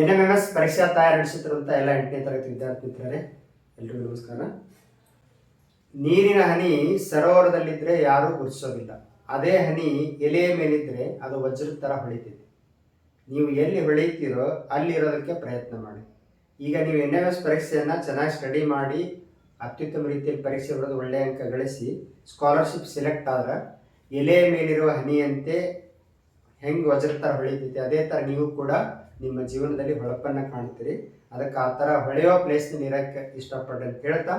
N M M S ಪರೀಕ್ಷಾ ತಯಾರಿ ನಡೆಸುತ್ತಿರುವಂಥ ಎಲ್ಲ ಎಂಟನೇ ತರಗತಿ ವಿದ್ಯಾರ್ಥಿ ಮಿತ್ರರೇ ಎಲ್ರಿಗೂ ನಮಸ್ಕಾರ. ನೀರಿನ ಹನಿ ಸರೋವರದಲ್ಲಿದ್ದರೆ ಯಾರೂ ಗುರುತಿಸೋದಿಲ್ಲ ಅದೇ ಹನಿ ಎಲೆಯ ಮೇಲಿದ್ದರೆ ಅದು ವಜ್ರದ ಥರ ಹೊಳಿತೈತೆ. ನೀವು ಎಲ್ಲಿ ಹೊಳಿತೀರೋ ಅಲ್ಲಿರೋದಕ್ಕೆ ಪ್ರಯತ್ನ ಮಾಡಿ. ಈಗ ನೀವು ಎನ್ ಎಂ ಎಸ್ ಪರೀಕ್ಷೆಯನ್ನು ಚೆನ್ನಾಗಿ ಸ್ಟಡಿ ಮಾಡಿ, ಅತ್ಯುತ್ತಮ ರೀತಿಯಲ್ಲಿ ಪರೀಕ್ಷೆ ಬರೆದು ಒಳ್ಳೆಯ ಅಂಕ ಗಳಿಸಿ ಸ್ಕಾಲರ್ಶಿಪ್ ಸೆಲೆಕ್ಟ್ ಆದ್ರೆ ಎಲೆಯ ಮೇಲಿರುವ ಹನಿಯಂತೆ ಹೆಂಗೆ ವಜ್ರ ಥರ ಹೊಳಿತೈತೆ, ಅದೇ ಥರ ನೀವು ಕೂಡ ನಿಮ್ಮ ಜೀವನದಲ್ಲಿ ಹೊಳಪನ್ನು ಕಾಣ್ತೀರಿ ಅದಕ್ಕೆ ಆ ಥರ ಹೊಳೆಯೋ ಪ್ಲೇಸ್ ಇರೋಕ್ಕೆ ಇಷ್ಟಪಡ್ರಿ ಅಂತ ಹೇಳ್ತಾ.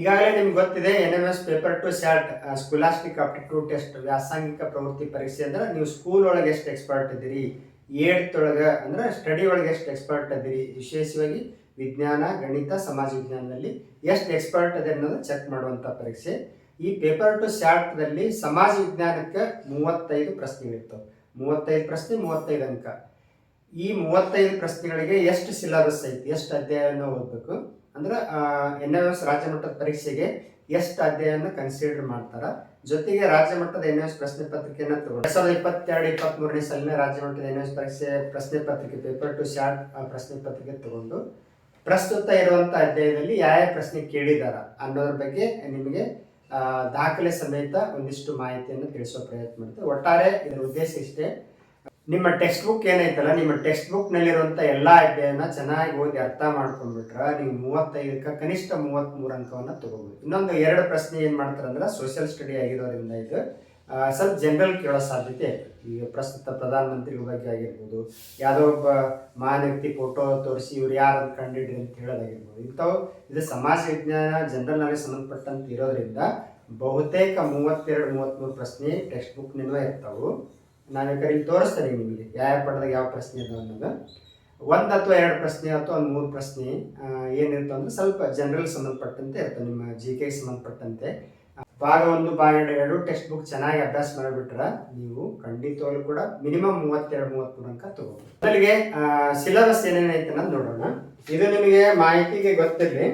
ಈಗಾಗಲೇ ನಿಮ್ಗೆ ಗೊತ್ತಿದೆ N M S paper two SAT scholastic aptitude test ವ್ಯಾಸಂಗಿಕ ಪ್ರವೃತ್ತಿ ಪರೀಕ್ಷೆ ಅಂದ್ರೆ ನೀವು ಸ್ಕೂಲ್ ಒಳಗೆ ಎಷ್ಟು ಎಕ್ಸ್ಪರ್ಟ್ ಇದ್ದೀರಿ, ಏಡ್ತ್ ಒಳಗೆ ಅಂದ್ರೆ ಸ್ಟಡಿ ಒಳಗೆ ಎಷ್ಟು ಎಕ್ಸ್ಪರ್ಟ್ ಇದ್ದೀರಿ, ವಿಶೇಷವಾಗಿ ವಿಜ್ಞಾನ, ಗಣಿತ, ಸಮಾಜ ವಿಜ್ಞಾನದಲ್ಲಿ ಎಷ್ಟು ಎಕ್ಸ್ಪರ್ಟ್ ಇದೆ ಅನ್ನೋದು ಚೆಕ್ ಮಾಡುವಂಥ ಪರೀಕ್ಷೆ. ಈ ಪೇಪರ್ ಟು ಶಾರ್ಟ್ದಲ್ಲಿ ಸಮಾಜ ವಿಜ್ಞಾನಕ್ಕೆ ಮೂವತ್ತೈದು ಪ್ರಶ್ನೆಗಳಿರ್ತವೆ ಮೂವತ್ತೈದು ಪ್ರಶ್ನೆ, ಮೂವತ್ತೈದು ಅಂಕ. ಈ ಮೂವತ್ತೈದು ಪ್ರಶ್ನೆಗಳಿಗೆ ಎಷ್ಟು ಸಿಲೆಬಸ್ ಐತಿ, ಎಷ್ಟು ಅಧ್ಯಾಯವನ್ನು ಓದಬೇಕು? ಅಂದ್ರೆ ಎನ್ ಎಸ್ ರಾಜ್ಯ ಮಟ್ಟದ ಪರೀಕ್ಷೆಗೆ ಎಷ್ಟು ಅಧ್ಯಾಯವನ್ನು ಕನ್ಸಿಡರ್ ಮಾಡ್ತಾರ? ಜೊತೆಗೆ ರಾಜ್ಯ ಮಟ್ಟದ ಎನ್ ಎಸ್ ಪ್ರಶ್ನೆ ಪತ್ರಿಕೆಯನ್ನು ತಗೊಂಡು ಎರಡ್ ಸಾವಿರದ ಇಪ್ಪತ್ತೆರಡು ಇಪ್ಪತ್ತ್ ಮೂರನೇ ಸಾಲಿನ ರಾಜ್ಯ ಮಟ್ಟದ ಎನ್ ಎಸ್ ಪರೀಕ್ಷೆ ಪ್ರಶ್ನೆ ಪತ್ರಿಕೆ ಪೇಪರ್ ಟು ಶಾರ್ಟ್ ಪ್ರಶ್ನೆ ಪತ್ರಿಕೆ ತಗೊಂಡು ಪ್ರಸ್ತುತ ಇರುವಂತ ಅಧ್ಯಾಯದಲ್ಲಿ ಯಾವ ಯಾವ ಪ್ರಶ್ನೆ ಕೇಳಿದಾರ ಅನ್ನೋದ್ರ ಬಗ್ಗೆ ನಿಮಗೆ ದಾಖಲೆ ಸಮೇತ ಒಂದಿಷ್ಟು ಮಾಹಿತಿಯನ್ನು ತಿಳಿಸುವ ಪ್ರಯತ್ನ ಮಾಡ್ತೇವೆ ಒಟ್ಟಾರೆ ಇದರ ಉದ್ದೇಶ ಇಷ್ಟೇ. ನಿಮ್ಮ ಟೆಕ್ಸ್ಟ್ ಬುಕ್ ಏನೈತಲ್ಲ ನಿಮ್ಮ ಟೆಕ್ಸ್ಟ್ ಬುಕ್ ಎಲ್ಲ ಅಧ್ಯಾಯನ ಚೆನ್ನಾಗಿ ಓದಿ ಅರ್ಥ ಮಾಡ್ಕೊಂಡ್ಬಿಟ್ರೆ ನೀವು ಮೂವತ್ತೈದಕ್ಕೆ ಕನಿಷ್ಠ ಮೂವತ್ತ್ ಮೂರು ಅಂಕವನ್ನ ತಗೋಬಹುದು ಇನ್ನೊಂದು ಎರಡು ಪ್ರಶ್ನೆ ಏನು ಮಾಡ್ತಾರಂದ್ರೆ ಸೋಷಿಯಲ್ ಸ್ಟಡಿ ಆಗಿರೋದ್ರಿಂದ ಇದು ಸ್ವಲ್ಪ ಜನರಲ್ ಕೇಳೋ ಸಾಧ್ಯತೆ ಈಗ ಪ್ರಸ್ತುತ ಪ್ರಧಾನಮಂತ್ರಿಗಳ ಬಗ್ಗೆ ಆಗಿರ್ಬೋದು, ಯಾವುದೋ ಒಬ್ಬ ಮಹಾನ್ ವ್ಯಕ್ತಿ ಫೋಟೋ ತೋರಿಸಿ ಇವ್ರು ಯಾರು ಅಂತ ಕಂಡಿಡ್ರಿ ಅಂತ ಹೇಳೋದಾಗಿರ್ಬೋದು. ಇಂಥವು ಇದು ಸಮಾಜ ವಿಜ್ಞಾನ ಜನರಲ್ ನಾಲೆಜ್ ಸಂಬಂಧಪಟ್ಟಂತ ಇರೋದ್ರಿಂದ ಬಹುತೇಕ ಮೂವತ್ತೆರಡು ಮೂವತ್ತ್ಮೂರು ಪ್ರಶ್ನೆ ಟೆಕ್ಸ್ಟ್ ಬುಕ್ನಿಂದ ಇರ್ತಾವು. ನಾನು ಬೇಕಾದ್ರೆ ಇಲ್ಲಿ ತೋರಿಸ್ತೇನೆ ನಿಮಗೆ ಯಾವ ಪಡೆದಾಗ ಯಾವ ಪ್ರಶ್ನೆ ಇದೆ ಅನ್ನೋದು. ಒಂದು ಅಥವಾ ಎರಡು ಪ್ರಶ್ನೆ ಅಥವಾ ಒಂದು ಮೂರು ಪ್ರಶ್ನೆ ಏನಿರ್ತಂದ್ರೆ ಸ್ವಲ್ಪ ಜನರಲ್ ಸಂಬಂಧಪಟ್ಟಂತೆ ಇರ್ತದೆ ನಿಮ್ಮ ಜಿ ಕೆ ಸಂಬಂಧಪಟ್ಟಂತೆ. ಭಾಗ ಒಂದು, ಭಾಗ ಎರಡು ಎರಡು ಟೆಕ್ಸ್ಟ್ ಬುಕ್ ಚೆನ್ನಾಗಿ ಅಭ್ಯಾಸ ಮಾಡಿಬಿಟ್ರೆ ನೀವು ಖಂಡಿತವಾಗ್ಲೂ ಕೂಡ ಮಿನಿಮಮ್ ಮೂವತ್ತೆರಡು, ಮೂವತ್ತು ಅಂಕ ತಗೋಬಹುದು ಮೊದಲಿಗೆ ಸಿಲೆಬಸ್ ಏನೇನೈತೆ ಅನ್ನೋದು ನೋಡೋಣ. ಇದು ನಿಮಗೆ ಮಾಹಿತಿಗೆ ಗೊತ್ತಿರಲಿ.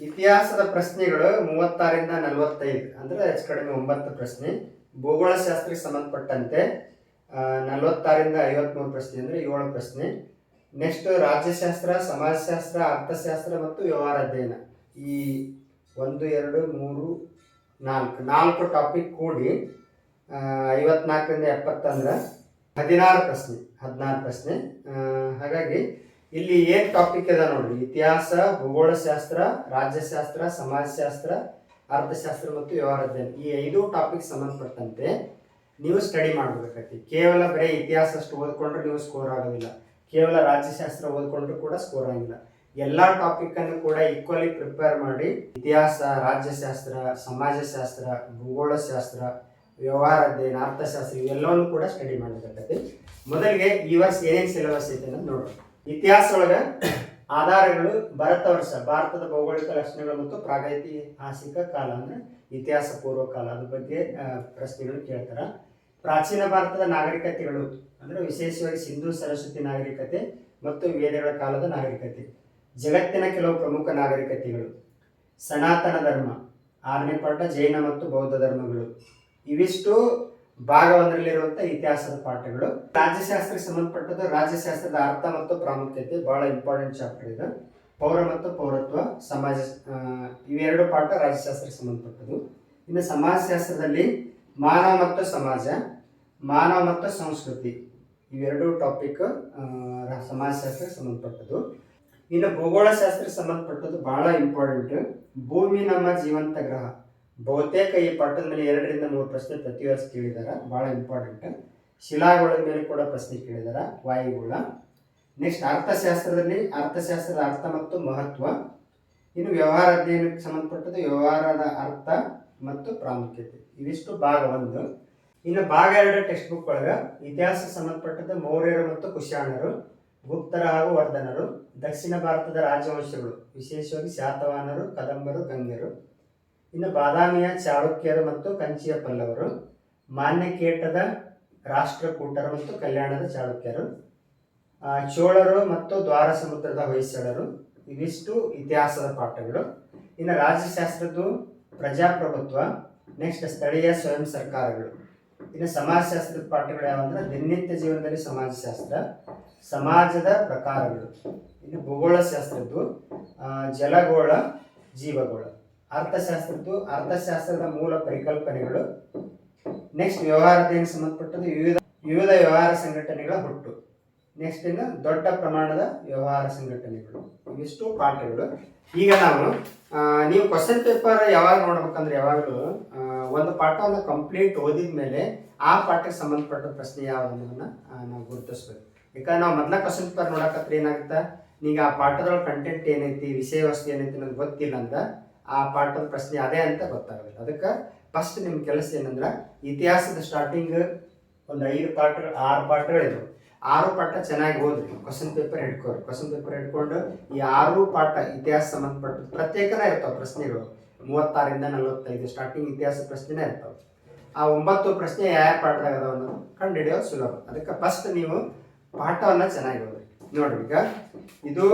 ಇತಿಹಾಸದ ಪ್ರಶ್ನೆಗಳು ಮೂವತ್ತಾರಿಂದ ನಲವತ್ತೈದು, ಅಂದ್ರೆ ಹೆಚ್ಚು ಕಡಿಮೆ ಒಂಬತ್ತು ಪ್ರಶ್ನೆ. ಭೂಗೋಳಶಾಸ್ತ್ರಕ್ಕೆ ಸಂಬಂಧಪಟ್ಟಂತೆ ನಲವತ್ತಾರಿಂದ ಐವತ್ಮೂರು ಪ್ರಶ್ನೆ ಅಂದರೆ ಏಳು ಪ್ರಶ್ನೆ. ನೆಕ್ಸ್ಟ್ ರಾಜ್ಯಶಾಸ್ತ್ರ, ಸಮಾಜಶಾಸ್ತ್ರ, ಅರ್ಥಶಾಸ್ತ್ರ ಮತ್ತು ವ್ಯವಹಾರ ಅಧ್ಯಯನ. ಈ ಒಂದು, ಎರಡು, ಮೂರು, ನಾಲ್ಕು ನಾಲ್ಕು ಟಾಪಿಕ್ ಕೂಡಿ ಐವತ್ನಾಲ್ಕರಿಂದ ಎಪ್ಪತ್ತಂದ್ರೆ ಹದಿನಾರು ಪ್ರಶ್ನೆ ಹದಿನಾರು ಪ್ರಶ್ನೆ. ಹಾಗಾಗಿ ಇಲ್ಲಿ ಏನು ಟಾಪಿಕ್ ಇದೆ ನೋಡಿ ಇತಿಹಾಸ, ಭೂಗೋಳಶಾಸ್ತ್ರ, ರಾಜ್ಯಶಾಸ್ತ್ರ, ಸಮಾಜಶಾಸ್ತ್ರ ಅರ್ಥಶಾಸ್ತ್ರ ಮತ್ತು ವ್ಯವಹಾರ ಅಧ್ಯಯನ ಈ ಐದು ಟಾಪಿಕ್ ಸಂಬಂಧಪಟ್ಟಂತೆ ನೀವು ಸ್ಟಡಿ ಮಾಡಬೇಕಾಗ್ತಿ ಕೇವಲ ಬರೀ ಇತಿಹಾಸ ಅಷ್ಟು ಓದ್ಕೊಂಡ್ರೆ ನೀವು ಸ್ಕೋರ್ ಆಗೋದಿಲ್ಲ. ಕೇವಲ ರಾಜ್ಯಶಾಸ್ತ್ರ ಓದ್ಕೊಂಡ್ರೂ ಕೂಡ ಸ್ಕೋರ್ ಆಗಿಲ್ಲ. ಎಲ್ಲ ಟಾಪಿಕ್ ಅನ್ನು ಕೂಡ ಈಕ್ವಲಿ ಪ್ರಿಪೇರ್ ಮಾಡಿ ಇತಿಹಾಸ, ರಾಜ್ಯಶಾಸ್ತ್ರ, ಸಮಾಜಶಾಸ್ತ್ರ, ಭೂಗೋಳಶಾಸ್ತ್ರ ವ್ಯವಹಾರ ಅಧ್ಯಯನ ಅರ್ಥಶಾಸ್ತ್ರ ಇವೆಲ್ಲವನ್ನು ಕೂಡ ಸ್ಟಡಿ ಮಾಡಬೇಕಾಗತ್ತೆ ಮೊದಲಿಗೆ ಈ ವರ್ಷ ಏನೇನು ಸಿಲೆಬಸ್ ಐತೆ ಅನ್ನೋದು ನೋಡೋಣ. ಇತಿಹಾಸ ಒಳಗ ಆಧಾರಗಳು ಭಾರತ ವರ್ಷ ಭಾರತದ ಭೌಗೋಳಿಕ ಲಕ್ಷಣಗಳು ಮತ್ತು ಪ್ರಾಗೈತಿಹಾಸಿಕ ಕಾಲ ಅಂದರೆ ಇತಿಹಾಸ ಪೂರ್ವ ಕಾಲ ಅದ್ರ ಬಗ್ಗೆ ಪ್ರಶ್ನೆಗಳು ಕೇಳ್ತಾರೆ. ಪ್ರಾಚೀನ ಭಾರತದ ನಾಗರಿಕತೆಗಳು ಅಂದ್ರೆ ವಿಶೇಷವಾಗಿ ಸಿಂಧೂ ಸರಸ್ವತಿ ನಾಗರಿಕತೆ ಮತ್ತು ವೇದಗಳ ಕಾಲದ ನಾಗರಿಕತೆ. ಜಗತ್ತಿನ ಕೆಲವು ಪ್ರಮುಖ ನಾಗರಿಕತೆಗಳು. ಸನಾತನ ಧರ್ಮ, ಆರನೇ ಪಾಠ ಜೈನ ಮತ್ತು ಬೌದ್ಧ ಧರ್ಮಗಳು. ಇವಿಷ್ಟು ಭಾಗ ಒಂದರಲ್ಲಿರುವಂಥ ಇತಿಹಾಸದ ಪಾಠಗಳು. ರಾಜ್ಯಶಾಸ್ತ್ರಕ್ಕೆ ಸಂಬಂಧಪಟ್ಟದ್ದು ರಾಜ್ಯಶಾಸ್ತ್ರದ ಅರ್ಥ ಮತ್ತು ಪ್ರಾಮುಖ್ಯತೆ ಬಹಳ ಇಂಪಾರ್ಟೆಂಟ್ ಚಾಪ್ಟರ್ ಇದು. ಪೌರ ಮತ್ತು ಪೌರತ್ವ, ಸಮಾಜ ಇವೆರಡು ಪಾಠ ರಾಜ್ಯಶಾಸ್ತ್ರಕ್ಕೆ ಸಂಬಂಧಪಟ್ಟದ್ದು. ಇನ್ನು ಸಮಾಜಶಾಸ್ತ್ರದಲ್ಲಿ ಮಾನವ ಮತ್ತು ಸಮಾಜ, ಮಾನವ ಮತ್ತು ಸಂಸ್ಕೃತಿ, ಇವೆರಡು ಟಾಪಿಕ್ ಸಮಾಜಶಾಸ್ತ್ರಕ್ಕೆ ಸಂಬಂಧಪಟ್ಟದ್ದು. ಇನ್ನು ಭೂಗೋಳಶಾಸ್ತ್ರಕ್ಕೆ ಸಂಬಂಧಪಟ್ಟದ್ದು ಬಹಳ ಇಂಪಾರ್ಟೆಂಟ್ ಭೂಮಿ, ನಮ್ಮ ಜೀವಂತ ಗ್ರಹ. ಬಹುತೇಕ ಈ ಪಾಠದ ಮೇಲೆ ಎರಡರಿಂದ ಮೂರು ಪ್ರಶ್ನೆ ಪ್ರತಿ ವರ್ಷ ಕೇಳಿದಾರೆ. ಬಹಳ ಇಂಪಾರ್ಟೆಂಟ್ ಶಿಲಾಗೋಳದ ಮೇಲೆ ಕೂಡ ಪ್ರಶ್ನೆ ಕೇಳಿದಾರೆ. ವಾಯುಗುಳ. ನೆಕ್ಸ್ಟ್ ಅರ್ಥಶಾಸ್ತ್ರದಲ್ಲಿ ಅರ್ಥಶಾಸ್ತ್ರದ ಅರ್ಥ ಮತ್ತು ಮಹತ್ವ. ಇನ್ನು ವ್ಯವಹಾರ ಅಧ್ಯಯನಕ್ಕೆ ಸಂಬಂಧಪಟ್ಟದ್ದು ವ್ಯವಹಾರದ ಅರ್ಥ ಮತ್ತು ಪ್ರಾಮುಖ್ಯತೆ. ಇವಿಷ್ಟು ಭಾಗ ಒಂದು. ಇನ್ನು ಭಾಗ ಎರಡು ಟೆಕ್ಸ್ಟ್ ಬುಕ್ ಒಳಗ ಇತಿಹಾಸ ಸಂಬಂಧಪಟ್ಟದ್ದು ಮೌರ್ಯರು ಮತ್ತು ಕುಶಾಣರು, ಗುಪ್ತರ ಹಾಗೂ ವರ್ಧನರು, ದಕ್ಷಿಣ ಭಾರತದ ರಾಜವಂಶಗಳು, ವಿಶೇಷವಾಗಿ ಶಾತವಾನರು ಕದಂಬರು, ಗಂಗರು. ಇನ್ನು ಬಾದಾಮಿಯ ಚಾಳುಕ್ಯರು ಮತ್ತು ಕಂಚಿಯ ಪಲ್ಲವರು, ಮಾನ್ಯಕೇಟದ ರಾಷ್ಟ್ರಕೂಟರು ಮತ್ತು ಕಲ್ಯಾಣದ ಚಾಳುಕ್ಯರು ಚೋಳರು ಮತ್ತು ದ್ವಾರ ಸಮುದ್ರದ ಹೊಯ್ಸಳರು, ಇವಿಷ್ಟು ಇತಿಹಾಸದ ಪಾಠಗಳು. ಇನ್ನು ರಾಜ್ಯಶಾಸ್ತ್ರದ್ದು ಪ್ರಜಾಪ್ರಭುತ್ವ ನೆಕ್ಸ್ಟ್ ಸ್ಥಳೀಯ ಸ್ವಯಂ ಸರ್ಕಾರಗಳು. ಇನ್ನು ಸಮಾಜಶಾಸ್ತ್ರದ ಪಾಠಗಳು ಯಾವಂದ್ರೆ, ದಿನನಿತ್ಯ ಜೀವನದಲ್ಲಿ ಸಮಾಜಶಾಸ್ತ್ರ, ಸಮಾಜದ ಪ್ರಕಾರಗಳು. ಇನ್ನು ಭೂಗೋಳಶಾಸ್ತ್ರದ್ದು ಶಾಸ್ತ್ರದ್ದು ಜಲಗೋಳ, ಜೀವಗೋಳ. ಅರ್ಥಶಾಸ್ತ್ರದ್ದು ಅರ್ಥಶಾಸ್ತ್ರದ ಮೂಲ ಪರಿಕಲ್ಪನೆಗಳು. ನೆಕ್ಸ್ಟ್ ವ್ಯವಹಾರದಿಂದ ಸಂಬಂಧಪಟ್ಟದ್ದು ವಿವಿಧ ವಿವಿಧ ವ್ಯವಹಾರ ಸಂಘಟನೆಗಳ ಹುಟ್ಟು. ನೆಕ್ಸ್ಟ್ ಇನ್ನು ದೊಡ್ಡ ಪ್ರಮಾಣದ ವ್ಯವಹಾರ ಸಂಘಟನೆಗಳು. ಇವಿಷ್ಟು ಪಾಠಗಳು. ಈಗ ನಾವು ನೀವು ಕ್ವಶನ್ ಪೇಪರ್ ಯಾವಾಗ ನೋಡ್ಬೇಕಂದ್ರೆ ಯಾವಾಗಲೂ ಒಂದು ಪಾಠವನ್ನು ಕಂಪ್ಲೀಟ್ ಓದಿದ ಮೇಲೆ ಆ ಪಾಠಕ್ಕೆ ಸಂಬಂಧಪಟ್ಟ ಪ್ರಶ್ನೆ ಯಾವ ಅನ್ನೋದನ್ನ ನಾವು ಗುರುತಿಸ್ಬೇಕು. ಯಾಕಂದ್ರೆ ನಾವು ಮೊದಲ ಕ್ವಶನ್ ಪೇಪರ್ ನೋಡಕತ್ರ ಏನಾಗುತ್ತೆ? ಈಗ ಆ ಪಾಠದೊಳಗೆ ಕಂಟೆಂಟ್ ಏನೈತಿ ವಿಷಯ ವಸ್ತು ಏನೈತಿ ಅನ್ನೋದು ಗೊತ್ತಿಲ್ಲ ಅಂದ್ರೆ ಆ ಪಾಠದ ಪ್ರಶ್ನೆ ಅದೇ ಅಂತ ಗೊತ್ತಾಗೋದಿಲ್ಲ. ಅದಕ್ಕೆ ಫಸ್ಟ್ ನಿಮ್ಮ ಕೆಲಸ ಏನಂದ್ರೆ ಇತಿಹಾಸದ ಸ್ಟಾರ್ಟಿಂಗ್ ಒಂದು ಐದು ಪಾಠಗಳು ಆರು ಪಾಠಗಳಿದ್ರು ಆರು ಪಾಠ ಚೆನ್ನಾಗಿ ಓದ್ರಿ. ಕ್ವಶನ್ ಪೇಪರ್ ಹಿಡ್ಕೋರಿ. ಕ್ವಶನ್ ಪೇಪರ್ ಹಿಡ್ಕೊಂಡು ಈ ಆರು ಪಾಠ ಇತಿಹಾಸ ಸಂಬಂಧಪಟ್ಟ ಪ್ರತ್ಯೇಕನೇ ಇರ್ತಾವೆ ಪ್ರಶ್ನೆಗಳು. ಮೂವತ್ತಾರಿಂದ ನಲವತ್ತೈದು ಸ್ಟಾರ್ಟಿಂಗ್ ಇತಿಹಾಸ ಪ್ರಶ್ನೆನೇ ಇರ್ತಾವೆ. ಆ ಒಂಬತ್ತು ಪ್ರಶ್ನೆ ಯಾವ ಪಾಠದಾಗ ಅದಾವ ಅನ್ನೋದು ಕಂಡುಹಿಡಿಯೋದು ಸುಲಭ. ಅದಕ್ಕೆ ಫಸ್ಟ್ ನೀವು ಪಾಠವನ್ನು ಚೆನ್ನಾಗಿ ಓದ್ರಿ. ನೋಡ್ರಿ ಈಗ ಇದು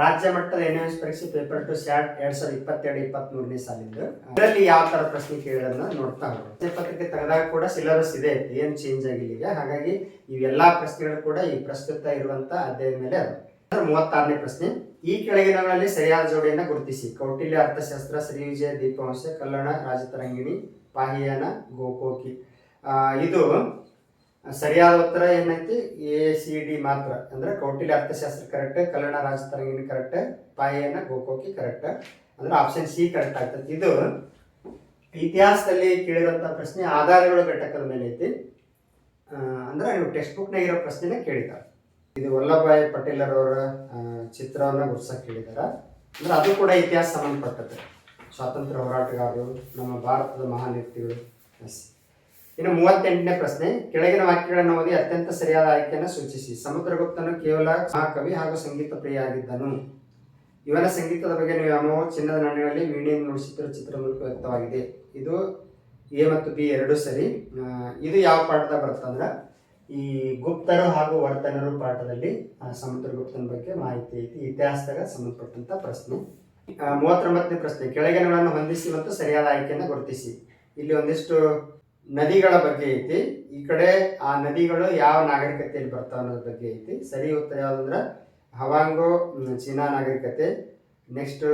ರಾಜ್ಯ ಮಟ್ಟದ ಎನ್ ಎಸ್ ಪರೀಕ್ಷೆ ಪೇಪರ್ ಟು ಸ್ಯಾಟ್ ಎರಡ್ ಸಾವಿರದ ಇಪ್ಪತ್ತೆರಡು ಇಪ್ಪತ್ಮೂರನೇ ಸಾಲಿಂದು. ಇದರಲ್ಲಿ ಯಾವ ತರ ಪ್ರಶ್ನೆ ಕೇಳೋದನ್ನ ನೋಡ್ತಾ ಹೋಗೋಣ. ಪತ್ರಿಕೆ ತೆಗೆದಾಗ ಕೂಡ ಸಿಲೆಬಸ್ ಇದೆ. ಏನು ಚೇಂಜ್ ಆಗಿಲ್ಲ ಈಗ. ಹಾಗಾಗಿ ಇವೆಲ್ಲಾ ಪ್ರಶ್ನೆಗಳು ಕೂಡ ಈ ಪ್ರಸ್ತುತ ಇರುವಂತ ಅಧ್ಯಯನ ಮೇಲೆ ಅದು ಮೂವತ್ತಾರನೇ ಪ್ರಶ್ನೆ, ಈ ಕೆಳಗಿನಗಳಲ್ಲಿ ಸರಿಯಾದ ಜೋಡಿಯನ್ನ ಗುರುತಿಸಿ. ಕೌಟಿಲ್ಯ ಅರ್ಥಶಾಸ್ತ್ರ, ಶ್ರೀ ವಿಜಯ ದೀಪವಂಶ, ಕಲ್ಲಣ, ರಾಜತರಂಗಿಣಿ, ಪಾಹಿಯಾನ, ಗೋಕೋಕಿ. ಇದು ಸರಿಯಾದ ಉತ್ತರ ಏನೈತಿ? ಎ ಸಿ ಡಿ ಮಾತ್ರ. ಅಂದ್ರೆ ಕೌಟಿಲ್ಯ ಅರ್ಥಶಾಸ್ತ್ರ ಕರೆಕ್ಟ್ ಕಲ್ಯಾಣ ರಾಜತರಂಗಿನ ಕರೆಕ್ಟ್ ಪಾಯನ ಗೋಕೋಕಿ ಕರೆಕ್ಟ್ ಅಂದ್ರೆ ಆಪ್ಷನ್ ಸಿ ಕರೆಕ್ಟ್ ಆಗ್ತದೆ ಇದು ಇತಿಹಾಸದಲ್ಲಿ ಕೇಳಿರುವಂತಹ ಪ್ರಶ್ನೆ ಆಧಾರಗಳ ಘಟಕದ ಮೇಲೆ ಐತಿ. ಅಂದ್ರೆ ನೀವು ಟೆಕ್ಸ್ಟ್ ಬುಕ್ನಾಗ ಇರೋ ಪ್ರಶ್ನೆನೇ ಕೇಳಿದ್ದಾರೆ ಇದು ವಲ್ಲಭಾಯ್ ಪಟೇಲರವರ ಚಿತ್ರವನ್ನ ಗುರ್ಸಕ್ ಕೇಳಿದಾರ. ಅಂದ್ರೆ ಅದು ಕೂಡ ಇತಿಹಾಸ ಸಂಬಂಧಪಟ್ಟದ್ದು. ಸ್ವಾತಂತ್ರ್ಯ ಹೋರಾಟಗಾರರು, ನಮ್ಮ ಭಾರತದ ಮಹಾನ್ ವ್ಯಕ್ತಿಗಳು. ಎಸ್ ಇನ್ನು ಮೂವತ್ತೆಂಟನೇ ಪ್ರಶ್ನೆ, ಕೆಳಗಿನ ವಾಕ್ಯಗಳನ್ನು ಓದಿ ಅತ್ಯಂತ ಸರಿಯಾದ ಆಯ್ಕೆಯನ್ನು ಸೂಚಿಸಿ. ಸಮುದ್ರಗುಪ್ತನು ಕೇವಲ ಮಹಾಕವಿ ಹಾಗೂ ಸಂಗೀತ ಪ್ರಿಯ ಆಗಿದ್ದನು ಇವನ ಸಂಗೀತದ ಬಗ್ಗೆ ನೀವು ಯಾವ ಚಿನ್ನದ ನಾಣ್ಯಗಳಲ್ಲಿ ವೀಣೆಯನ್ನು ನುಡಿಸುತ್ತಿರುವ ಚಿತ್ರ ಮೂಲಕ ವ್ಯಕ್ತವಾಗಿದೆ. ಇದು ಎ ಮತ್ತು ಬಿ ಎರಡು ಸರಿ. ಇದು ಯಾವ ಪಾಠದಾಗ ಬರುತ್ತಂದ್ರೆ ಈ ಗುಪ್ತರು ಹಾಗೂ ವರ್ತನರು ಪಾಠದಲ್ಲಿ ಸಮುದ್ರಗುಪ್ತನ ಬಗ್ಗೆ ಮಾಹಿತಿ ಐತಿ. ಇತಿಹಾಸದಾಗ ಸಂಬಂಧಪಟ್ಟಂತ ಪ್ರಶ್ನೆ. ಮೂವತ್ತೊಂಬತ್ತನೇ ಪ್ರಶ್ನೆ ಕೆಳಗಿನಗಳನ್ನು ಹೊಂದಿಸಿ ಮತ್ತು ಸರಿಯಾದ ಆಯ್ಕೆಯನ್ನು ಗುರುತಿಸಿ. ಇಲ್ಲಿ ಒಂದಿಷ್ಟು ನದಿಗಳ ಬಗ್ಗೆ ಐತಿ. ಈ ಕಡೆ ಆ ನದಿಗಳು ಯಾವ ನಾಗರಿಕತೆಯಲ್ಲಿ ಬರ್ತಾವ ಅನ್ನೋದ್ರ ಬಗ್ಗೆ ಐತಿ. ಸರಿ ಉತ್ತರ ಯಾವ್ದಂದ್ರ ಹವಾಂಗೋ ಚೀನಾ ನಾಗರಿಕತೆ. ನೆಕ್ಸ್ಟ್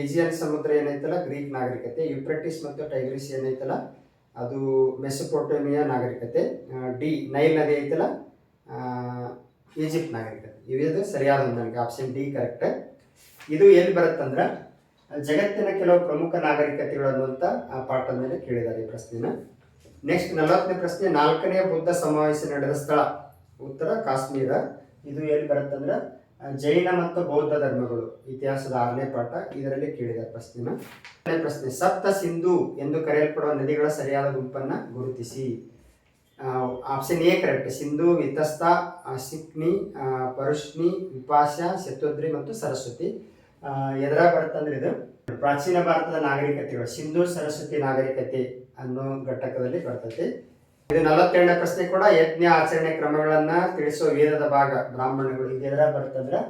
ಏಜಿಯನ್ ಸಮುದ್ರ ಏನೈತಲ್ಲ ಗ್ರೀಕ್ ನಾಗರಿಕತೆ ಯುಪ್ರಟಿಸ್ ಮತ್ತು ಟೈಗ್ರಿಸ್ ಏನೈತಲ್ಲ, ಅದು ಮೆಸೊಪೊಟೇಮಿಯಾ ನಾಗರಿಕತೆ. ಡಿ ನೈಲ್ ನದಿ ಐತಲ್ಲ ಈಜಿಪ್ಟ್ ನಾಗರಿಕತೆ. ಇವಿದು ಸರಿಯಾದ ನನಗೆ ಆಪ್ಷನ್ ಡಿ ಕರೆಕ್ಟ್ ಇದು ಎಲ್ಲಿ ಬರುತ್ತಂದ್ರೆ, ಜಗತ್ತಿನ ಕೆಲವು ಪ್ರಮುಖ ನಾಗರಿಕತೆಗಳು ಅನ್ನುವಂಥ ಆ ಪಾಠದ ಮೇಲೆ ಕೇಳಿದ್ದಾರೆ ಈ ಪ್ರಶ್ನೆನ. ನೆಕ್ಸ್ಟ್ ನಲವತ್ತನೇ ಪ್ರಶ್ನೆ, ನಾಲ್ಕನೇ ಬುದ್ಧ ಸಮಾವೇಶ ನಡೆದ ಸ್ಥಳ. ಉತ್ತರ ಕಾಶ್ಮೀರ. ಇದು ಎಲ್ಲಿ ಬರುತ್ತಂದ್ರೆ ಜೈನ ಮತ್ತು ಬೌದ್ಧ ಧರ್ಮಗಳು. ಇತಿಹಾಸದ ಆರನೇ ಪಾಠ, ಇದರಲ್ಲಿ ಕೇಳಿದ ಪ್ರಶ್ನೆನ ಪ್ರಶ್ನೆ, ಸಪ್ತ ಸಿಂಧು ಎಂದು ಕರೆಯಲ್ಪಡುವ ನದಿಗಳ ಸರಿಯಾದ ಗುಂಪನ್ನ ಗುರುತಿಸಿ. Option A correct Sindhu, Vitasta Sikni Parushni Vipasha Shutudri ಮತ್ತು ಸರಸ್ವತಿ. ಎದರ ಬರುತ್ತಂದ್ರೆ ಇದು ಪ್ರಾಚೀನ ಭಾರತದ ನಾಗರಿಕತೆಗಳು. ಸಿಂಧು, ಸರಸ್ವತಿ ನಾಗರಿಕತೆ. ಅನ್ನೋ ಘಟಕದಲ್ಲಿ ಬರ್ತೈತಿ. ಇದು ನಲವತ್ತೆರಡನೇ ಪ್ರಶ್ನೆ ಕೂಡ ಯಜ್ಞ ಆಚರಣೆ ಕ್ರಮಗಳನ್ನ ತಿಳಿಸುವ ವೇದದ ಭಾಗ. ಬ್ರಾಹ್ಮಣಗಳು ಇದೆಲ್ಲ ಬರ್ತದ್ರೆ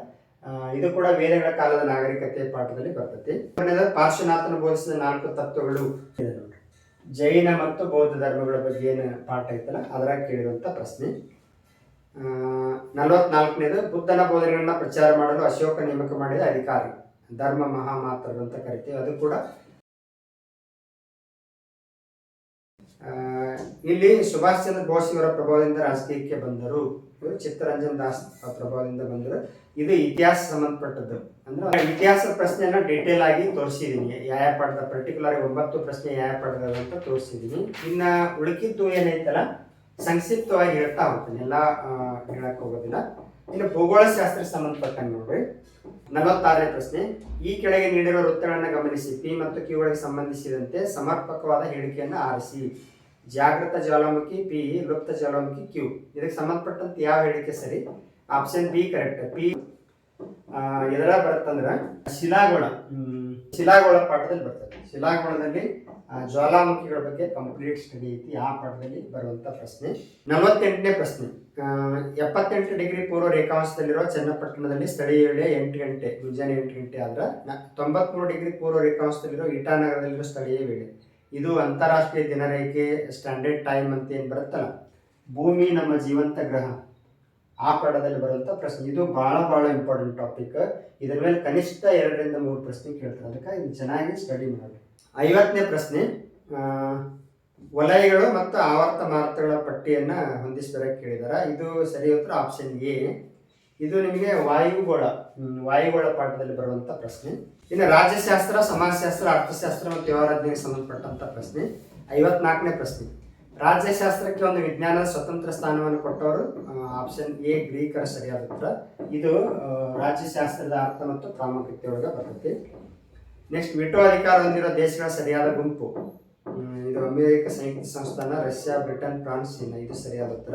ಇದು ಕೂಡ ವೇದಗಳ ಕಾಲದ ನಾಗರಿಕತೆ ಪಾಠದಲ್ಲಿ ಕೊನೆಯದು ಪಾರ್ಶ್ವನಾಥನ ಬೋಧಿಸಿದ ನಾಲ್ಕು ತತ್ವಗಳು. ಜೈನ ಮತ್ತು ಬೌದ್ಧ ಧರ್ಮಗಳ ಬಗ್ಗೆ ಏನು ಪಾಠ ಐತಲ್ಲ ಅದರ ಕೇಳಿರುವಂತ ಪ್ರಶ್ನೆ. ನಲವತ್ನಾಲ್ಕನೇದು, ಬುದ್ಧನ ಬೋಧನೆಗಳನ್ನ ಪ್ರಚಾರ ಮಾಡಲು ಅಶೋಕ ನೇಮಕ ಮಾಡಿದ ಅಧಿಕಾರಿ. ಧರ್ಮ ಮಹಾಮಾತರು ಅಂತ ಕರಿತೀವಿ. ಅದು ಕೂಡ ಇಲ್ಲಿ ಸುಭಾಷ್ ಚಂದ್ರ ಬೋಸ್ ಇವರ ಪ್ರಭಾವದಿಂದ ರಾಜಕೀಯಕ್ಕೆ ಬಂದರು. ಚಿತ್ತರಂಜನ್ ದಾಸ್ ಪ್ರಭಾವದಿಂದ ಬಂದರು ಇದು ಇತಿಹಾಸ ಸಂಬಂಧಪಟ್ಟದ್ದು. ಅಂದ್ರೆ ಇತಿಹಾಸದ ಪ್ರಶ್ನೆಯನ್ನ ಡೀಟೇಲ್ ಆಗಿ ತೋರಿಸಿದೀನಿ. ಯಾವ ಪಾಠದ ಪರ್ಟಿಕ್ಯುಲರ್ ಒಂಬತ್ತು ಪ್ರಶ್ನೆ ಯಾವ ಪಾಠದ ಅಂತ ತೋರಿಸಿದೀನಿ. ಇನ್ನ ಉಳಿಕಿದ್ದು ಏನೈತಲ್ಲ, ಸಂಕ್ಷಿಪ್ತವಾಗಿ ಹೇಳ್ತಾ ಹೋಗ್ತೀನಿ. ಎಲ್ಲ ಹೇಳಕ್ ಹೋಗೋದಿಲ್ಲ. ಇನ್ನು ಭೂಗೋಳಶಾಸ್ತ್ರಕ್ಕೆ ಸಂಬಂಧಪಟ್ಟಂಗೆ ನೋಡ್ರಿ. ನಲವತ್ತಾರನೇ ಪ್ರಶ್ನೆ. ಈ ಕೆಳಗೆ ನೀಡಿರುವ ವೃತ್ತಗಳನ್ನು ಗಮನಿಸಿ. ಪಿ ಮತ್ತು ಕ್ಯೂಗಳಿಗೆ ಸಂಬಂಧಿಸಿದಂತೆ ಸಮರ್ಪಕವಾದ ಹೇಳಿಕೆಯನ್ನು ಆರಿಸಿ. ಜಾಗೃತ ಜ್ವಾಲಾಮುಖಿ, ಪಿ ಲುಪ್ತ ಜ್ವಾಲಾಮುಖಿ, ಕ್ಯೂ. ಇದಕ್ಕೆ ಸಂಬಂಧಪಟ್ಟಂತೆ ಯಾವ ಹೇಳಿಕೆ ಸರಿ? Option B correct. ಪಿ ಎದರ ಬರುತ್ತಂದ್ರೆ ಶಿಲಾಗೋಳ. ಶಿಲಾಗೋಳ ಪಾಠದಲ್ಲಿ ಬರ್ತದೆ. ಶಿಲಾಗೋಳದಲ್ಲಿ ಜ್ವಾಲಾಮುಖಿಗಳ ಬಗ್ಗೆ ಕಂಪ್ಲೀಟ್ ಸ್ಟಡಿ ಐತಿ. ಆ ಪಾಠದಲ್ಲಿ ಬರುವಂತ ಪ್ರಶ್ನೆ. ನಲವತ್ತೆಂಟನೇ ಪ್ರಶ್ನೆ. ಎಪ್ಪತ್ತೆಂಟು ಡಿಗ್ರಿ ಪೂರ್ವ ರೇಖಾಂಶದಲ್ಲಿರುವ ಚನ್ನಪಟ್ಟಣದಲ್ಲಿ ಸ್ಥಳೀಯ ವೇಳೆ ಎಂಟು ಗಂಟೆ ಮುಂಜಾನೆ ಎಂಟು ಗಂಟೆ ಆದ್ರೆ ತೊಂಬತ್ಮೂರು ಡಿಗ್ರಿ ಪೂರ್ವ ರೇಖಾಂಶದಲ್ಲಿರೋ ಇಟಾನಗರದಲ್ಲಿರೋ ಸ್ಥಳೀಯ ವೇಳೆ. ಇದು ಅಂತಾರಾಷ್ಟ್ರೀಯ ದಿನರೇಖೆ ಸ್ಟ್ಯಾಂಡರ್ಡ್ ಟೈಮ್ ಅಂತ ಏನು ಬರುತ್ತಲ್ಲ? ಭೂಮಿ ನಮ್ಮ ಜೀವಂತ ಗ್ರಹ. ಆ ಪಾಠದಲ್ಲಿ ಬರುವಂಥ ಪ್ರಶ್ನೆ. ಇದು ಭಾಳ ಭಾಳ ಇಂಪಾರ್ಟೆಂಟ್ ಟಾಪಿಕ್ ಇದರ ಮೇಲೆ ಕನಿಷ್ಠ ಎರಡರಿಂದ ಮೂರು ಪ್ರಶ್ನೆ ಕೇಳ್ತಾರೆ. ಅದಕ್ಕೆ ಇದು ಚೆನ್ನಾಗಿ ಸ್ಟಡಿ ಮಾಡಿ ಐವತ್ತನೇ ಪ್ರಶ್ನೆ ವಲಯಗಳು ಮತ್ತು ಆವರ್ತ ಮಾರ್ತಗಳ ಪಟ್ಟಿಯನ್ನು ಹೊಂದಿಸ್ತಾರೆ ಕೇಳಿದ್ದಾರೆ ಇದು ಸರಿ ಉತ್ತರ ಆಪ್ಷನ್ ಎ ಇದು ನಿಮಗೆ ವಾಯುಗೋಳ ವಾಯುಗೋಳ ಪಾಠದಲ್ಲಿ ಬರುವಂತ ಪ್ರಶ್ನೆ. ಇನ್ನು ರಾಜ್ಯಶಾಸ್ತ್ರ, ಸಮಾಜಶಾಸ್ತ್ರ, ಅರ್ಥಶಾಸ್ತ್ರ ಮತ್ತು ವ್ಯವಹಾರಜ್ಞಾನಕ್ಕೆ ಸಂಬಂಧಪಟ್ಟಂಥ ಪ್ರಶ್ನೆ. ಐವತ್ನಾಲ್ಕನೇ ಪ್ರಶ್ನೆ. ರಾಜ್ಯಶಾಸ್ತ್ರಕ್ಕೆ ಒಂದು ವಿಜ್ಞಾನದ ಸ್ವತಂತ್ರ ಸ್ಥಾನವನ್ನು ಕೊಟ್ಟವರು ಆಪ್ಷನ್ ಎ ಗ್ರೀಕರ ಸರಿಯಾದ ಉತ್ತರ. ಇದು ರಾಜ್ಯಶಾಸ್ತ್ರದ ಅರ್ಥ ಮತ್ತು ಪ್ರಾಮುಖ್ಯತೆ ಒಳಗೆ ಬರ್ತೈತಿ ನೆಕ್ಸ್ಟ್ ವಿಟೋ ಅಧಿಕಾರ ಹೊಂದಿರೋ ದೇಶಗಳ ಸರಿಯಾದ ಗುಂಪು. ಇದು ಅಮೆರಿಕ ಸಂಯುಕ್ತ ಸಂಸ್ಥಾನ, ರಷ್ಯಾ, ಬ್ರಿಟನ್, ಫ್ರಾನ್ಸ್, ಚೀನಾ, ಇದು ಸರಿಯಾದ ಉತ್ತರ.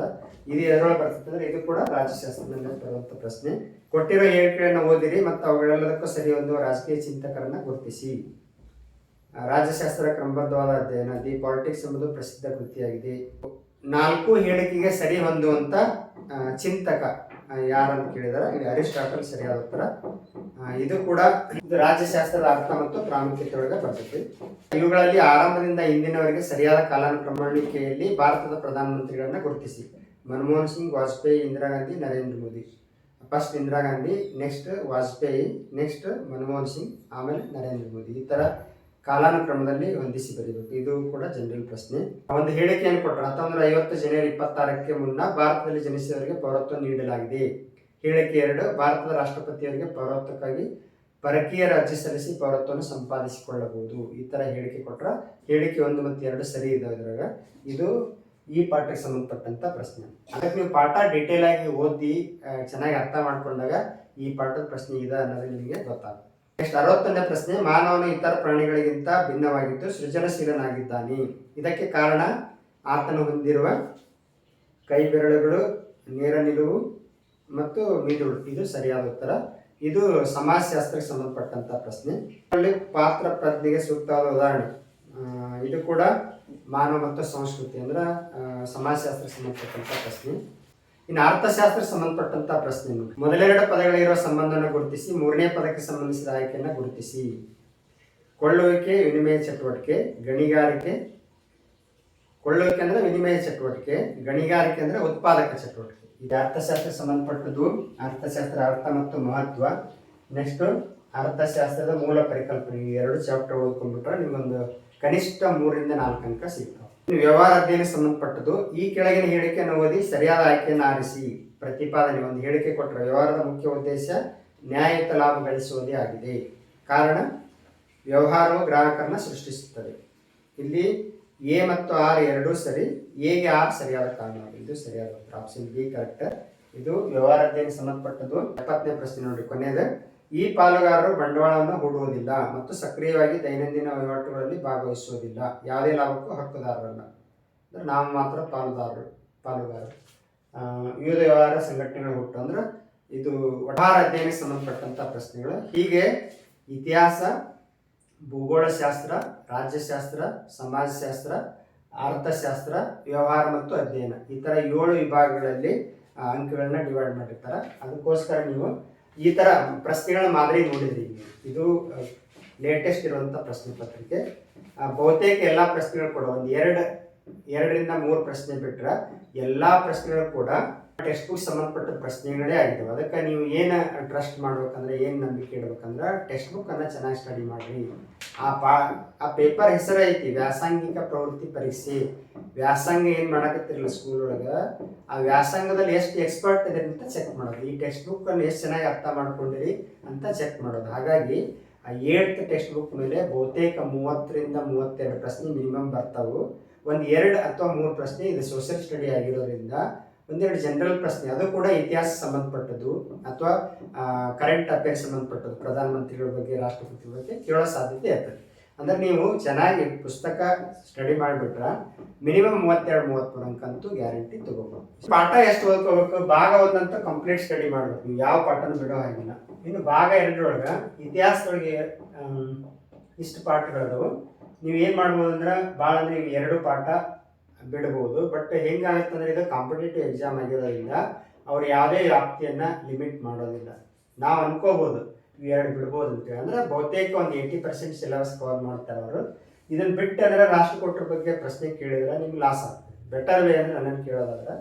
ಇದು ಎದುರೊಳಗೆ ಬರ್ತದೆ ಅಂದ್ರೆ ಇದು ಕೂಡ ರಾಜ್ಯಶಾಸ್ತ್ರದಲ್ಲಿ ಬರುವಂತ ಪ್ರಶ್ನೆ. ಕೊಟ್ಟಿರೋ ಹೇಳಿಕೆಗಳನ್ನು ಓದಿರಿ ಮತ್ತು ಅವುಗಳೆಲ್ಲದಕ್ಕೂ ಸರಿ ಹೊಂದುವ ರಾಜಕೀಯ ಚಿಂತಕರನ್ನ ಗುರುತಿಸಿ. ರಾಜ್ಯಶಾಸ್ತ್ರ ಕ್ರಮಬದ್ಧವಾದ ಅಧ್ಯಯನ, ದಿ ಪಾಲಿಟಿಕ್ಸ್ ಎಂಬುದು ಪ್ರಸಿದ್ಧ ಕೃತಿಯಾಗಿದೆ. ನಾಲ್ಕು ಹೇಳಿಕೆಗೆ ಸರಿ ಹೊಂದುವಂಥ ಚಿಂತಕ ಯಾರಂತ ಕೇಳಿದಾರೆ? ಇಲ್ಲಿ ಅರಿಸ್ಟಾಟಲ್ ಸರಿಯಾದ ಉತ್ತರ. ಇದು ಕೂಡ ಇದು ರಾಜ್ಯಶಾಸ್ತ್ರದ ಅರ್ಥ ಮತ್ತು ಪ್ರಾಮುಖ್ಯತೆ ಒಳಗೆ ಬರ್ತದೆ ಇವುಗಳಲ್ಲಿ ಆರಂಭದಿಂದ ಇಂದಿನವರೆಗೆ ಸರಿಯಾದ ಕಾಲಾನುಕ್ರಮಣಿಕೆಯಲ್ಲಿ ಭಾರತದ ಪ್ರಧಾನಮಂತ್ರಿಗಳನ್ನು ಗುರುತಿಸಿ. Manmohan Singh, Vajpayee, Indira Gandhi, Narendra Modi. First Indira Gandhi, next Vajpayee, next Manmohan Singh, ಆಮೇಲೆ ನರೇಂದ್ರ ಮೋದಿ. ಈ ತರ ಕಾಲಾನುಕ್ರಮದಲ್ಲಿ ಹೊಂದಿಸಿ ಬರೀಬೇಕು. ಇದು ಕೂಡ ಜನರಲ್ ಪ್ರಶ್ನೆ. ಒಂದು ಹೇಳಿಕೆಯನ್ನು ಕೊಟ್ಟರು. ಹತ್ತೊಂಬತ್ತು ಐವತ್ತು ಜನವರಿ ಇಪ್ಪತ್ತಾರಕ್ಕೆ ಮುನ್ನ ಭಾರತದಲ್ಲಿ ಜನಿಸಿದವರಿಗೆ ಪೌರತ್ವ ನೀಡಲಾಗಿದೆ. ಹೇಳಿಕೆ ಎರಡು, ಭಾರತದ ರಾಷ್ಟ್ರಪತಿಯವರಿಗೆ ಪೌರತ್ವಕ್ಕಾಗಿ ಪರಕೀಯ ಅರ್ಜಿ ಸಲ್ಲಿಸಿ ಪೌರತ್ವವನ್ನು ಸಂಪಾದಿಸಿಕೊಳ್ಳಬಹುದು. ಈ ಥರ ಹೇಳಿಕೆ ಕೊಟ್ಟರೆ ಹೇಳಿಕೆ ಒಂದು ಮತ್ತು ಎರಡು ಸರಿ ಇದಾವೆ ಇದ್ರಾಗ. ಇದು ಈ ಪಾಠಕ್ಕೆ ಸಂಬಂಧಪಟ್ಟಂಥ ಪ್ರಶ್ನೆ. ಅದಕ್ಕೆ ನೀವು ಪಾಠ ಡೀಟೇಲ್ ಆಗಿ ಓದಿ ಚೆನ್ನಾಗಿ ಅರ್ಥ ಮಾಡಿಕೊಂಡಾಗ ಈ ಪಾಠದ ಪ್ರಶ್ನೆ ಇದೆ ಅನ್ನೋದು ನಿಮಗೆ ಗೊತ್ತಾಗುತ್ತೆ. ನೆಕ್ಸ್ಟ್ ಅರವತ್ತನೇ ಪ್ರಶ್ನೆ, ಮಾನವನ ಇತರ ಪ್ರಾಣಿಗಳಿಗಿಂತ ಭಿನ್ನವಾಗಿದ್ದು ಸೃಜನಶೀಲನಾಗಿದ್ದಾನೆ. ಇದಕ್ಕೆ ಕಾರಣ ಆತನು ಹೊಂದಿರುವ ಕೈ ಬೆರಳುಗಳು ನೇರ ನಿಲುವು ಮತ್ತು ಮಿದುಳು. ಇದು ಸರಿಯಾದ ಉತ್ತರ. ಇದು ಸಮಾಜಶಾಸ್ತ್ರಕ್ಕೆ ಸಂಬಂಧಪಟ್ಟಂತ ಪ್ರಶ್ನೆ. ಪಾತ್ರ ಪ್ರಜ್ಞೆಗೆ ಸೂಕ್ತವಾದ ಉದಾಹರಣೆ. ಇದು ಕೂಡ ಮಾನವ ಮತ್ತು ಸಂಸ್ಕೃತಿ ಅಂದ್ರೆ ಸಮಾಜಶಾಸ್ತ್ರಕ್ಕೆ ಸಂಬಂಧಪಟ್ಟಂತ ಪ್ರಶ್ನೆ. ಇನ್ನು ಅರ್ಥಶಾಸ್ತ್ರ ಸಂಬಂಧಪಟ್ಟಂತ ಪ್ರಶ್ನೆ. ಮೊದಲೆರಡು ಪದಗಳಿರುವ ಸಂಬಂಧವನ್ನು ಗುರುತಿಸಿ, ಮೂರನೇ ಪದಕ್ಕೆ ಸಂಬಂಧಿಸಿದ ಆಯ್ಕೆಯನ್ನು ಗುರುತಿಸಿ. ಕೊಳ್ಳುವಿಕೆ, ವಿನಿಮಯ ಚಟುವಟಿಕೆ, ಗಣಿಗಾರಿಕೆ. ಕೊಳ್ಳುವಿಕೆ ಅಂದ್ರೆ ವಿನಿಮಯ ಚಟುವಟಿಕೆ, ಗಣಿಗಾರಿಕೆ ಅಂದ್ರೆ ಉತ್ಪಾದಕ ಚಟುವಟಿಕೆ. ಇದು ಅರ್ಥಶಾಸ್ತ್ರ ಸಂಬಂಧಪಟ್ಟದ್ದು ಅರ್ಥಶಾಸ್ತ್ರ ಅರ್ಥ ಮತ್ತು ಮಹತ್ವ. ನೆಕ್ಸ್ಟ್ ಅರ್ಥಶಾಸ್ತ್ರದ ಮೂಲ ಪರಿಕಲ್ಪನೆ. ಎರಡು ಚಾಪ್ಟರ್ ಓದ್ಕೊಂಡ್ಬಿಟ್ರೆ ನಿಮಗೊಂದು ಕನಿಷ್ಠ ಮೂರರಿಂದ ನಾಲ್ಕು ಅಂಕ ಇನ್ನು ವ್ಯವಹಾರ ಅಧ್ಯಯನ ಸಂಬಂಧಪಟ್ಟದ್ದು? ಈ ಕೆಳಗಿನ ಹೇಳಿಕೆಯನ್ನು ಓದಿ ಸರಿಯಾದ ಆಯ್ಕೆಯನ್ನು ಆರಿಸಿ. ಪ್ರತಿಪಾದನೆ, ಒಂದು ಹೇಳಿಕೆ ಕೊಟ್ಟರೆ ವ್ಯವಹಾರದ ಮುಖ್ಯ ಉದ್ದೇಶ ನ್ಯಾಯಯುತ ಲಾಭ ಗಳಿಸುವುದೇ ಆಗಿದೆ. ಕಾರಣ, ವ್ಯವಹಾರವು ಗ್ರಾಹಕರನ್ನ ಸೃಷ್ಟಿಸುತ್ತದೆ. ಇಲ್ಲಿ ಎ ಮತ್ತು ಆರ್ ಎರಡೂ ಸರಿ ಎಗೆ ಆರ್ ಸರಿಯಾದ ಕಾರಣ? ಇದು ಸರಿಯಾದ ಉತ್ತರ ಆಪ್ಷನ್ ಬಿ, ಕರೆಕ್ಟ್. ಇದು ವ್ಯವಹಾರ ಅಧ್ಯಯನ ಸಂಬಂಧಪಟ್ಟದ್ದು? ಎಪ್ಪತ್ತನೇ ಪ್ರಶ್ನೆ ನೋಡಿ, ಕೊನೆಯದು. ಈ ಪಾಲುಗಾರರು ಬಂಡವಾಳವನ್ನು ಹೂಡುವುದಿಲ್ಲ ಮತ್ತು ಸಕ್ರಿಯವಾಗಿ ದೈನಂದಿನ ವಹಿವಾಟುಗಳಲ್ಲಿ ಭಾಗವಹಿಸುವುದಿಲ್ಲ. ಯಾವುದೇ ಲಾಭಕ್ಕೂ ಹಕ್ಕುದಾರರಲ್ಲ. ಅಂದ್ರೆ ನಾವು ಮಾತ್ರ ಪಾಲುದಾರರು, ಪಾಲುಗಾರರು. ವಿವಿಧ ವ್ಯವಹಾರ ಸಂಘಟನೆಗಳು ಹುಟ್ಟು ಅಂದ್ರೆ ಇದು ವ್ಯವಹಾರ ಅಧ್ಯಯನಕ್ಕೆ ಸಂಬಂಧಪಟ್ಟಂತ ಪ್ರಶ್ನೆಗಳು. ಹೀಗೆ ಇತಿಹಾಸ, ಭೂಗೋಳಶಾಸ್ತ್ರ, ರಾಜ್ಯಶಾಸ್ತ್ರ, ಸಮಾಜಶಾಸ್ತ್ರ, ಅರ್ಥಶಾಸ್ತ್ರ, ವ್ಯವಹಾರ ಮತ್ತು ಅಧ್ಯಯನ ಈ ಥರ ಏಳು ವಿಭಾಗಗಳಲ್ಲಿ ಅಂಕಗಳನ್ನ ಡಿವೈಡ್ ಮಾಡಿರ್ತಾರೆ. ಅದಕ್ಕೋಸ್ಕರ ನೀವು ಈ ಥರ ಪ್ರಶ್ನೆಗಳ ಮಾದರಿ ನೋಡಿದ್ರಿ. ಇದು ಲೇಟೆಸ್ಟ್ ಇರುವಂಥ ಪ್ರಶ್ನೆ ಪತ್ರಿಕೆ ಬಹುತೇಕ ಎಲ್ಲ ಪ್ರಶ್ನೆಗಳು ಕೂಡ ಒಂದು ಎರಡು, ಎರಡರಿಂದ ಮೂರು ಪ್ರಶ್ನೆ ಬಿಟ್ಟರೆ ಎಲ್ಲ ಪ್ರಶ್ನೆಗಳು ಕೂಡ ಟೆಕ್ಸ್ಟ್ ಬುಕ್ ಸಂಬಂಧಪಟ್ಟ ಪ್ರಶ್ನೆಗಳೇ ಆಗಿದ್ದಾವೆ. ಅದಕ್ಕೆ ನೀವು ಏನು ಟ್ರಸ್ಟ್ ಮಾಡ್ಬೇಕಂದ್ರೆ, ಏನು ನಂಬಿಕೆ ಇಡ್ಬೇಕಂದ್ರೆ ಟೆಕ್ಸ್ಟ್ ಬುಕ್ ಅನ್ನ ಚೆನ್ನಾಗಿ ಸ್ಟಡಿ ಮಾಡ್ರಿ. ಆ ಪಾ, ಆ ಪೇಪರ್ ಹೆಸರು ಐತಿ, ವ್ಯಾಸಂಗಿಕ ಪ್ರವೃತ್ತಿ ಪರೀಕ್ಷೆ. ವ್ಯಾಸಂಗ ಏನು ಮಾಡಕತ್ತಿರಲ್ಲ ಸ್ಕೂಲ್ ಒಳಗೆ? ಆ ವ್ಯಾಸಂಗದಲ್ಲಿ ಎಷ್ಟು ಎಕ್ಸ್ಪರ್ಟ್ ಇದೆ ಅಂತ ಚೆಕ್ ಮಾಡೋದು. ಈ ಟೆಕ್ಸ್ಟ್ ಬುಕ್ ಅನ್ನು ಎಷ್ಟು ಚೆನ್ನಾಗಿ ಅರ್ಥ ಮಾಡ್ಕೊಂಡಿರಿ ಅಂತ ಚೆಕ್ ಮಾಡೋದು. ಹಾಗಾಗಿ, ಆ ಏಳ್ತ್ ಟೆಕ್ಸ್ಟ್ ಬುಕ್ ಮೇಲೆ ಬಹುತೇಕ ಮೂವತ್ತರಿಂದ ಮೂವತ್ತೆರಡು ಪ್ರಶ್ನೆ ಮಿನಿಮಮ್ ಬರ್ತಾವು. ಒಂದು ಎರಡು ಅಥವಾ ಮೂರು ಪ್ರಶ್ನೆ ಇದು ಸೋಷಿಯಲ್ ಸ್ಟಡಿ ಆಗಿರೋದ್ರಿಂದ ಒಂದೆರಡು ಜನರಲ್ ಪ್ರಶ್ನೆ, ಅದು ಕೂಡ ಇತಿಹಾಸ ಸಂಬಂಧಪಟ್ಟದ್ದು ಅಥವಾ ಕರೆಂಟ್ ಅಫೇರ್ಸ್ ಸಂಬಂಧಪಟ್ಟದ್ದು, ಪ್ರಧಾನಮಂತ್ರಿಗಳ ಬಗ್ಗೆ ರಾಷ್ಟ್ರಪತಿ ಬಗ್ಗೆ ಕೇಳೋ ಸಾಧ್ಯತೆ ಇರ್ತದೆ. ಅಂದ್ರೆ ನೀವು ಚೆನ್ನಾಗಿ ಪುಸ್ತಕ ಸ್ಟಡಿ ಮಾಡಿಬಿಟ್ರೆ ಮಿನಿಮಮ್ ಮೂವತ್ತೆರಡು ಮೂವತ್ತ್ಮೂರು ಅಂಕಂತೂ ಗ್ಯಾರಂಟಿ ತಗೋಬಹುದು ಪಾಠ ಎಷ್ಟು ಓದ್ಕೋಬೇಕು? ಭಾಗ ಒಂದಂತೂ ಕಂಪ್ಲೀಟ್ ಸ್ಟಡಿ ಮಾಡ್ಬೇಕು. ನೀವು ಯಾವ ಪಾಠನೂ ಬಿಡೋ ಹಾಗಿಲ್ಲ. ಇನ್ನು ಭಾಗ ಎರಡರೊಳಗೆ ಇತಿಹಾಸದೊಳಗೆ ಇಷ್ಟು ಪಾಠಗಳದವು. ನೀವು ಏನು ಮಾಡ್ಬೋದು ಅಂದ್ರೆ ಭಾಳ ಅಂದ್ರೆ ಎರಡು ಪಾಠ ಬಿಡ್ಬೋದು ಬಟ್ ಹೆಂಗಾಗುತ್ತೆ ಅಂದ್ರೆ ಇದು ಕಾಂಪಿಟೇಟಿವ್ ಎಕ್ಸಾಮ್ ಆಗಿರೋದ್ರಿಂದ ಅವ್ರು ಯಾವುದೇ ವ್ಯಾಪ್ತಿಯನ್ನು ಲಿಮಿಟ್ ಮಾಡೋದಿಲ್ಲ. ನಾವು ಅನ್ಕೋಬಹುದು ಎರಡು ಬಿಡ್ಬೋದು ಅಂತೇಳಿ ಅಂದ್ರೆ ಬಹುತೇಕ ಒಂದು ಏಯ್ಟಿ ಪರ್ಸೆಂಟ್ ಸಿಲೆಬಸ್ ಕವರ್ ಮಾಡ್ತಾರೆ ಅವರು. ಇದನ್ನ ಬಿಟ್ಟು ಅಂದ್ರೆ ರಾಷ್ಟ್ರಕೂಟರ ಬಗ್ಗೆ ಪ್ರಶ್ನೆ ಕೇಳಿದ್ರೆ ನಿಮ್ಗೆ ಲಾಸ್ ಆಗ್ತದೆ ಬೆಟರ್ ವೇ ಅಂದ್ರೆ ನನ್ನನ್ನು ಕೇಳೋದಾದ್ರೆ,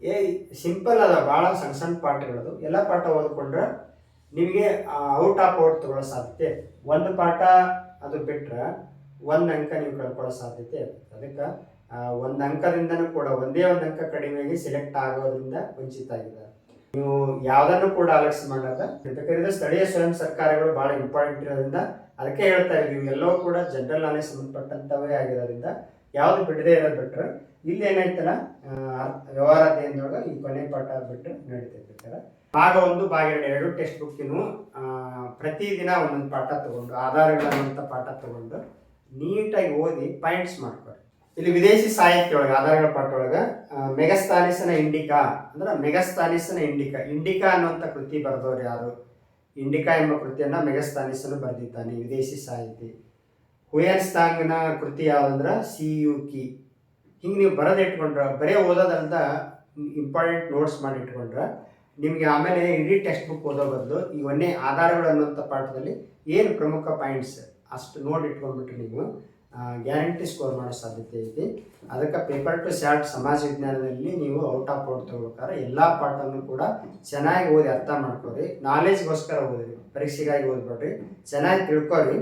ಏ ಸಿಂಪಲ್ ಅದ ಭಾಳ ಸಣ್ಣ ಸಣ್ಣ ಪಾಠಗಳದು. ಎಲ್ಲ ಪಾಠ ಓದ್ಕೊಂಡ್ರೆ ನಿಮಗೆ ಔಟ್ ಆಫ್ ಔಟ್ ತಗೊಳ್ಳೋ ಸಾಧ್ಯತೆ. ಒಂದು ಪಾಠ ಅದು ಬಿಟ್ಟರೆ ಒಂದು ಅಂಕ ನೀವು ಕಳ್ಕೊಳ್ಳೋ ಸಾಧ್ಯತೆ ಅದಕ್ಕೆ ಒಂದು ಅಂಕದಿಂದನೂ ಕೂಡ ಒಂದೇ ಒಂದು ಅಂಕ ಕಡಿಮೆಯಾಗಿ ಸೆಲೆಕ್ಟ್ ಆಗೋದ್ರಿಂದ ವಂಚಿತ ಆಗಿದ್ದಾರೆ. ನೀವು ಯಾವುದನ್ನು ಕೂಡ ಆಲಸ್ಯ ಮಾಡಲ್ಲ. ಸ್ಥಳೀಯ ಸ್ವಯಂ ಸರ್ಕಾರಗಳು ಭಾಳ ಇಂಪಾರ್ಟೆಂಟ್ ಇರೋದ್ರಿಂದ ಅದಕ್ಕೆ ಹೇಳ್ತಾ ಇದ್ದೀವಿ. ಎಲ್ಲವೂ ಕೂಡ ಜನರಲ್ ನಾಲೆಜ್ ಸಂಬಂಧಪಟ್ಟಂತವೇ ಆಗಿರೋದ್ರಿಂದ ಯಾವ್ದು ಬಿಡದೇ ಇರೋದು ಬಿಟ್ರೆ ಇಲ್ಲಿ ಏನಾಯ್ತಲ್ಲ ವ್ಯವಹಾರ ಅಧ್ಯಯನದೊಳಗೆ ಈ ಕೊನೆ ಪಾಠ ಬಿಟ್ಟು ನಡೀತಿರ್ತಾರೆ ಭಾಗ ಒಂದು, ಭಾಗ ಎರಡು ಎರಡು ಟೆಕ್ಸ್ಟ್ ಬುಕ್ಕಿನೂ ಪ್ರತಿದಿನ ಒಂದೊಂದು ಪಾಠ ತಗೊಂಡು ಆಧಾರಗಳನ್ನಂಥ ಪಾಠ ತಗೊಂಡು ನೀಟಾಗಿ ಓದಿ ಪಾಯಿಂಟ್ಸ್ ಮಾಡ್ಕೊರಿ ಇಲ್ಲಿ ವಿದೇಶಿ ಸಾಹಿತ್ಯ ಒಳಗೆ ಆಧಾರಗಳ ಪಾಠೊಳಗೆ ಮೆಗಸ್ತಾನಿಸನ ಇಂಡಿಕಾ, ಅಂದ್ರೆ ಮೆಗಸ್ತಾನಿಸನ ಇಂಡಿಕಾ. ಇಂಡಿಕಾ ಅನ್ನುವಂಥ ಕೃತಿ ಬರೆದವ್ರು ಯಾರು? ಇಂಡಿಕಾ ಎಂಬ ಕೃತಿಯನ್ನ ಮೆಗಸ್ತಾನಿಸನು ಬರೆದಿದ್ದಾನೆ ವಿದೇಶಿ ಸಾಹಿತಿ. ಹುಯನ್ಸ್ತಾಂಗ್ನ ಕೃತಿ ಯಾವುದಂದ್ರೆ ಸಿ ಯು ಕಿ ಹಿಂಗೆ ನೀವು ಬರೆದು ಇಟ್ಕೊಂಡ್ರೆ ಬರೀ ಓದೋದಲ್ದ ಇಂಪಾರ್ಟೆಂಟ್ ನೋಟ್ಸ್ ಮಾಡಿ ಇಟ್ಕೊಂಡ್ರೆ ನಿಮಗೆ ಆಮೇಲೆ ಇಡೀ ಟೆಕ್ಸ್ಟ್ ಬುಕ್ ಓದೋ ಬದಲು ಈ ಒಂದೇ ಆಧಾರಗಳು ಅನ್ನುವಂಥ ಪಾಠದಲ್ಲಿ ಏನು ಪ್ರಮುಖ ಪಾಯಿಂಟ್ಸ್ ಅಷ್ಟು ನೋಡಿ ಇಟ್ಕೊಂಡ್ಬಿಟ್ರೆ ನೀವು. ಗ್ಯಾರಂಟಿ ಸ್ಕೋರ್ ಮಾಡೋ ಸಾಧ್ಯತೆ ಐತಿ ಅದಕ್ಕೆ ಪೇಪರ್ ಟು ಶಾರ್ಟ್ ಸಮಾಜ ವಿಜ್ಞಾನದಲ್ಲಿ ನೀವು ಔಟ್ ಆಫ್ ಔಟ್ ತಗೋಬೇಕಾದ್ರೆ ಎಲ್ಲ ಪಾಠವನ್ನು ಕೂಡ ಚೆನ್ನಾಗಿ ಓದಿ ಅರ್ಥ ಮಾಡ್ಕೊರಿ ನಾಲೆಜ್ಗೋಸ್ಕರ ಓದಿರಿ. ಪರೀಕ್ಷೆಗಾಗಿ ಓದ್ಬೇಡ್ರಿ. ಚೆನ್ನಾಗಿ ತಿಳ್ಕೊರಿ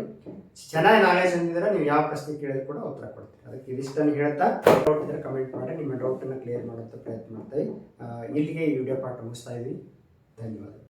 ಚೆನ್ನಾಗಿ ನಾಲೆಜ್ ಹೊಂದಿದ್ರೆ ನೀವು ಯಾವ ಪ್ರಶ್ನೆ ಕೇಳಿದ್ರು ಕೂಡ ಉತ್ತರ ಕೊಡ್ತೀರಿ. ಅದಕ್ಕೆ ಇದಿಷ್ಟನ್ನು ಹೇಳ್ತಾ ಡೌಟ್ ಇದ್ರೆ ಕಮೆಂಟ್ ಮಾಡಿ, ನಿಮ್ಮ ಡೌಟನ್ನು ಕ್ಲಿಯರ್ ಮಾಡುವಂಥ ಪ್ರಯತ್ನ ಮಾಡ್ತೀವಿ ಇಲ್ಲಿಗೆ ಈ ವಿಡಿಯೋ ಪಾಠ ಮುಗಿಸ್ತಾ ಇದ್ದೀವಿ ಧನ್ಯವಾದ